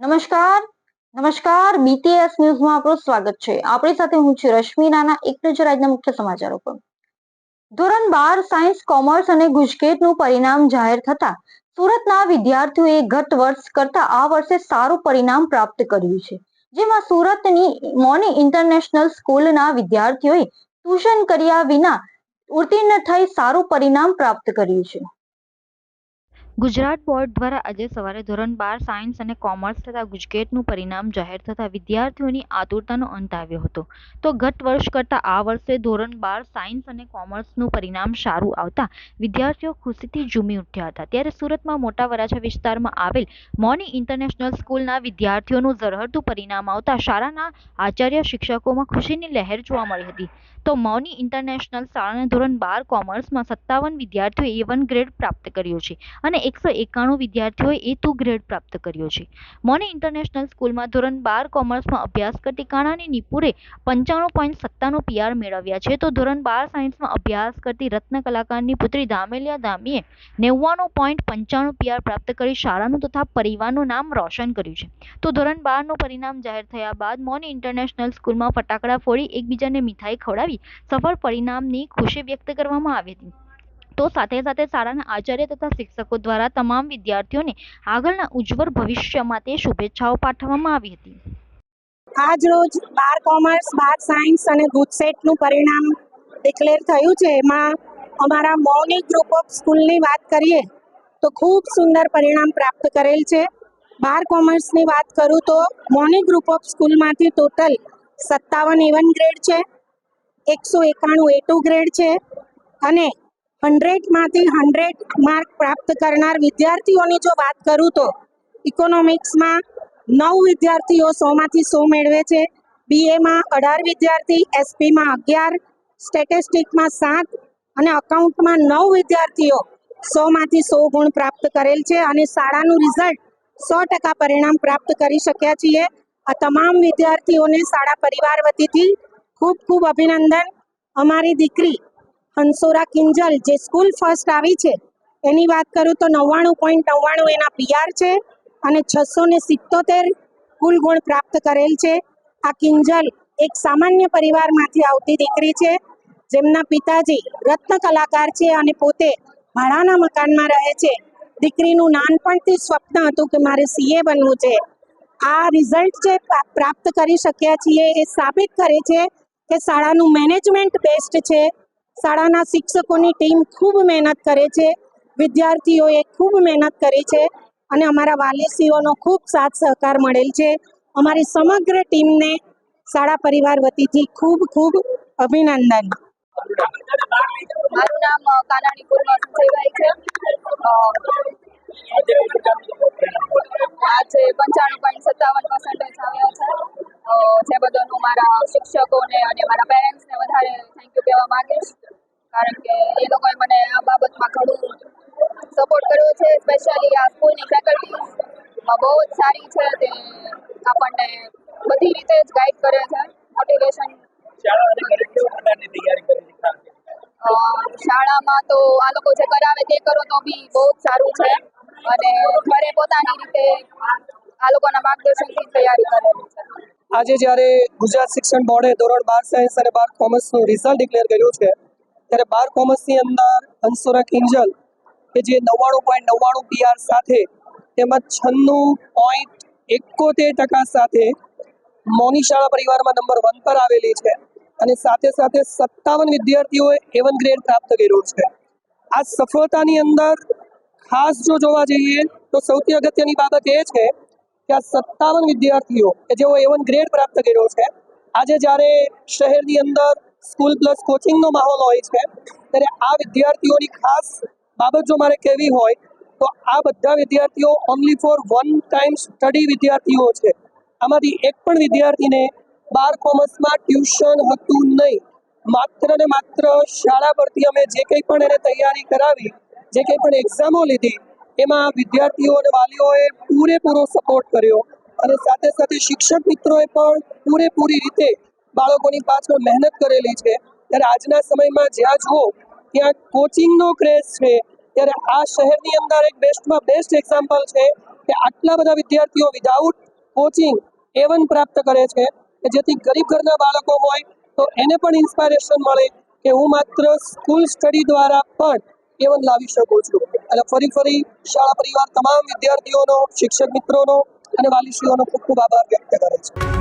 નમસ્કાર. નમસ્કાર. બીટીએસ ન્યૂઝમાં આપનું સ્વાગત છે. આપણી સાથે હું છું રશ્મિ રાણા. એક નજર આજના મુખ્ય સમાચારો પર. ધોરણ બાર સાયન્સ, કોમર્સ અને ગુજકેટનું પરિણામ જાહેર થતા સુરતના વિદ્યાર્થીઓએ ગત વર્ષ કરતા આ વર્ષે સારું પરિણામ પ્રાપ્ત કર્યું છે. જેમાં સુરતની મોની ઇન્ટરનેશનલ સ્કૂલના વિદ્યાર્થીઓએ ટ્યુશન કર્યા વિના ઉત્તીર્ણ થઈ સારું પરિણામ પ્રાપ્ત કર્યું છે. ગુજરાત બોર્ડ દ્વારા આજે સવારે ધોરણ બાર સાયન્સ અને કોમર્સ તથા ગુજકેટનું પરિણામ જાહેર થતાં વિદ્યાર્થીઓની આતુરતાનો અંત આવ્યો હતો. તો ગત વર્ષ કરતાં આ વર્ષે ધોરણ બાર સાયન્સ અને કોમર્સનું પરિણામ સારું આવતા વિદ્યાર્થીઓ ખુશીથી ઝૂમી ઉઠ્યા હતા. ત્યારે સુરતમાં મોટા વરાછા વિસ્તારમાં આવેલ મોની ઇન્ટરનેશનલ સ્કૂલના વિદ્યાર્થીઓનું ઝરહરતું પરિણામ આવતા શાળાના આચાર્ય શિક્ષકોમાં ખુશીની લહેર જોવા મળી હતી. તો મૌની ઇન્ટરનેશનલ શાળાના ધોરણ બાર કોમર્સમાં સત્તાવન વિદ્યાર્થીઓએ એ વન ગ્રેડ પ્રાપ્ત કર્યો છે અને એકસો એકાણું વિદ્યાર્થીઓએ એ ટુ ગ્રેડ પ્રાપ્ત કર્યો છે. મૌની ઇન્ટરનેશનલ સ્કૂલમાં ધોરણ બાર કોમર્સમાં અભ્યાસ કરતી કાણાની નિપુરે પંચાણું પોઈન્ટ સત્તાનું પીઆર મેળવ્યા છે. તો ધોરણ બાર સાયન્સમાં અભ્યાસ કરતી રત્ન કલાકારની પુત્રી ધામેલિયા ધામીએ નેવ્વાણું પોઈન્ટ પંચાણું પીઆર પ્રાપ્ત કરી શાળાનું તથા પરિવારનું નામ રોશન કર્યું છે. તો ધોરણ બારનું પરિણામ જાહેર થયા બાદ મોની ઇન્ટરનેશનલ સ્કૂલમાં ફટાકડા ફોડી એકબીજાને મીઠાઈ ખવડાવી સફળ પરિણામની ખુશી વ્યક્ત કરવામાં આવી હતી. તો સાથે સાથે શાળાના આચાર્ય તથા શિક્ષકો દ્વારા તમામ વિદ્યાર્થીઓને આગળના ઉજ્જવળ ભવિષ્ય માટે શુભેચ્છાઓ પાઠવવામાં આવી હતી. આજ રોજ બાર કોમર્સ, બાર સાયન્સ અને ગુજસેટનું પરિણામ ડિક્લેર થયું છે. એમાં અમારા મોની ગ્રુપ ઓફ સ્કૂલની વાત કરીએ તો ખૂબ સુંદર પરિણામ પ્રાપ્ત કરેલ છે. બાર કોમર્સની વાત કરું તો મોની ગ્રુપ ઓફ સ્કૂલમાંથી ટોટલ સત્તાવન એવન ગ્રેડ છે. એકસો એકાણું એ ટુ ગ્રેડ છે. અને હંડ્રેડમાંથી હંડ્રેડ માર્ક પ્રાપ્ત કરનાર વિદ્યાર્થીઓની જો વાત કરું તો ઇકોનોમિક્સમાં નવ વિદ્યાર્થીઓ સોમાંથી સો મેળવે છે. બીએમાં અઢાર વિદ્યાર્થી એસપીમાં અગિયાર સ્ટેટિસ્ટિકમાં સાત અને અકાઉન્ટમાં નવ વિદ્યાર્થીઓ સોમાંથી સો ગુણ પ્રાપ્ત કરેલ છે અને શાળાનું રિઝલ્ટ સો ટકા પરિણામ પ્રાપ્ત કરી શક્યા છીએ. આ તમામ વિદ્યાર્થીઓને શાળા પરિવાર વતીથી ખૂબ ખૂબ અભિનંદન. અમારી દીકરી હંસોરા કિંજલ, જે સ્કૂલ ફર્સ્ટ આવી છે, એની વાત કરું તો નવ્વાણું પોઈન્ટ નવ્વાણું એના પીઆર છે અને છસો ને સિત્તોતેર કુલ ગુણ પ્રાપ્ત કરેલ છે. આ કિંજલ એક સામાન્ય પરિવારમાંથી આવતી દીકરી છે, જેમના પિતાજી રત્ન કલાકાર છે અને પોતે ભાડાના મકાનમાં રહે છે. દીકરીનું નાનપણથી સ્વપ્ન હતું કે મારે સીએ બનવું છે. આ રિઝલ્ટ જે પ્રાપ્ત કરી શક્યા છીએ એ સાબિત કરે છે કે શાળાનું મેનેજમેન્ટ બેસ્ટ છે. શાળાના શિક્ષકોની ટીમ ખૂબ મહેનત કરે છે, વિદ્યાર્થીઓએ ખૂબ મહેનત કરી છે અને અમારા વાલીશ્રીઓનો ખૂબ સાથ સહકાર મળેલ છે. અમારી સમગ્ર ટીમને શાળા પરિવાર વતીથી ખૂબ ખૂબ અભિનંદન. આજે પંચાણું પોઈન્ટ સત્તાવન પર્સન્ટેજ આવ્યા છે. જે બદલ હું મારા શિક્ષકોને અને મારા પેરેન્ટ્સને વધારે થેન્ક યુ કહેવા માંગીશ. કારણ કે એ લોકોએ મને આ બાબતમાં ઘણું સપોર્ટ કર્યો છે સ્પેશિયલી આ સ્કૂલની ફેકલ્ટી બહુ જ સારી છે તે આપણને બધી રીતે જ ગાઈડ કરે છે મોટિવેશન શાળામાં તો આ લોકો જે કરાવે તે કરો તો બી બહુ જ સારું છે. અને ઘરે પોતાની રીતે આ લોકોના માર્ગદર્શનથી તૈયારી કરે છે. આજે જ્યારે ગુજરાત શિક્ષણ બોર્ડે ધોરણ બાર સાયન્સ અને બાર કોમર્સનું રિઝલ્ટ ડિક્લેર કર્યું છે, ત્યારે બાર કોમર્સની અંદર હંસુરા કિંજલ, કે જે નવ્વાણું પોઈન્ટ નવ્વાણું પીઆર સાથે તેમજ છન્નું પોઈન્ટ એકોતેર ટકા સાથે મૌની શાળા પરિવારમાં નંબર વન પર આવેલી છે અને સાથે સાથે સત્તાવન વિદ્યાર્થીઓએ એવન ગ્રેડ પ્રાપ્ત કર્યો છે. આ સફળતાની અંદર ખાસ જો જોવા જઈએ તો સૌથી અગત્યની બાબત એ છે કે આ સત્તાવન વિદ્યાર્થીઓ, કે જેઓ એવન ગ્રેડ પ્રાપ્ત કર્યો છે, આજે જ્યારે શહેરની અંદર સ્કૂલ પ્લસ કોચિંગનો માહોલ હોય છે, ત્યારે આ વિદ્યાર્થીઓની ખાસ બાબત જો મારે કહેવી હોય, તો આ બધા વિદ્યાર્થીઓ only for one time study વિદ્યાર્થીઓ છે. આમાંથી એક પણ વિદ્યાર્થીને બાર કોમર્સમાં ટ્યુશન હતું નહીં. માત્ર ને માત્ર શાળા પરથી અમે જે કંઈ પણ એને તૈયારી કરાવી, જે કંઈ પણ એક્ઝામો લીધી એમાં વિદ્યાર્થીઓ અને વાલીઓએ પૂરેપૂરો સપોર્ટ કર્યો. અને સાથે સાથે શિક્ષક મિત્રોએ પણ પૂરેપૂરી રીતે બાળકોની પાછળ મહેનત કરેલી છે. ત્યારે આજના સમયમાં જ્યાં જુઓ, ત્યાં કોચિંગનો ક્રેઝ છે. ત્યારે આ શહેરની અંદર એક બેસ્ટમાં બેસ્ટ એક્ઝામ્પલ છે કે આટલા બધા વિદ્યાર્થીઓ વિધાઉટ કોચિંગ એવન પ્રાપ્ત કરે છે. કે જેથી ગરીબ ઘરના બાળકો હોય તો એને પણ ઇન્સ્પાયરેશન મળે કે હું માત્ર સ્કૂલ સ્ટડી દ્વારા પણ એ લાવી શકો છો? એટલે ફરી ફરી શાળા પરિવાર તમામ વિદ્યાર્થીઓનો, શિક્ષક મિત્રોનો અને વાલીશ્રીઓનો ખૂબ ખૂબ આભાર વ્યક્ત કરે છે.